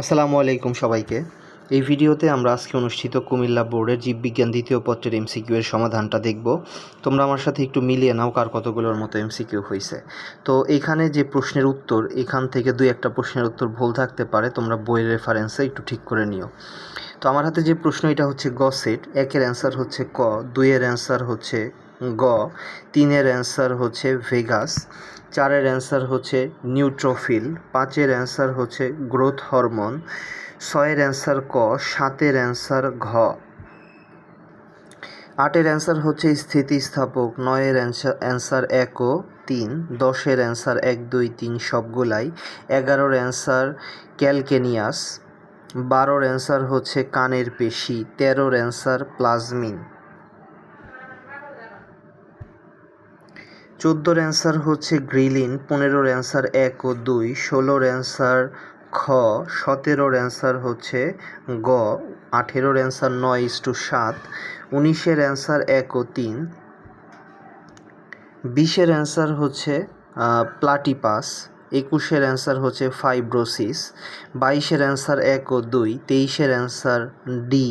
আসসালামু আলাইকুম সবাইকে। এই ভিডিওতে আমরা আজকে অনুষ্ঠিত কুমিল্লা বোর্ডের জীববিজ্ঞান দ্বিতীয় পত্রের এমসিকিউ এর সমাধানটা দেখব। তোমরা আমার সাথে একটু মিলিয়ে নাও কার কতগুলোর মতো এমসিকিউ হয়েছে তো এখানে যে প্রশ্নের উত্তর, এখান থেকে দুই একটা প্রশ্নের উত্তর ভুল থাকতে পারে, তোমরা বইয়ের রেফারেন্সে একটু ঠিক করে নিও। তো আমার হাতে যে প্রশ্ন, এটা হচ্ছে গ সেট একের অ্যান্সার হচ্ছে ক, দুইয়ের অ্যান্সার হচ্ছে গ, তিনের অ্যান্সার হচ্ছে ভেগাস, চারের অ্যান্সার হচ্ছে নিউট্রোফিল পাঁচের অ্যান্সার হচ্ছে গ্রোথ হরমোন ছয়ের অ্যান্সার ক, সাতের অ্যান্সার ঘ। আটের অ্যান্সার হচ্ছে স্থিতিস্থাপক, নয়ের অ্যান্সার এক ও তিন, দশের অ্যান্সার এক, দুই, তিন সবগুলাই। এগারোর অ্যান্সার ক্যালকেনিয়াস, বারোর অ্যান্সার হচ্ছে কানের পেশি, তেরোর অ্যান্সার প্লাজমিন। চোদ্দোর অ্যান্সার হচ্ছে গ্রিলিন, পনেরোর অ্যান্সার এক ও দুই, ষোলোর অ্যান্সার খ, সতেরোর অ্যান্সার হচ্ছে গ, আঠেরোর অ্যান্সার নয় ইস টু সাত, উনিশের অ্যান্সার এক ও তিন, বিশের অ্যান্সার হচ্ছে প্লাটিপাস, একুশের অ্যান্সার হচ্ছে ফাইব্রোসিস, বাইশের অ্যান্সার এক ও দুই, তেইশের অ্যান্সার ডি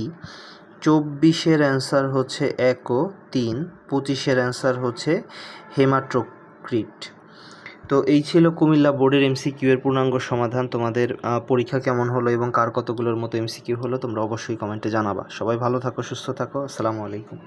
চব্বিশের অ্যান্সার হচ্ছে এক ও তিন, পঁচিশের অ্যান্সার হচ্ছে হেমাট্রোক্রিট তো এই ছিল কুমিল্লা বোর্ডের এমসিকিউ এর পূর্ণাঙ্গ সমাধান। তোমাদের পরীক্ষা কেমন হলো এবং কার কতগুলোর মতো এমসিকিউ হলো তোমরা অবশ্যই কমেন্টে জানাবা। সবাই ভালো থাকো, সুস্থ থাকো। আসসালামু আলাইকুম।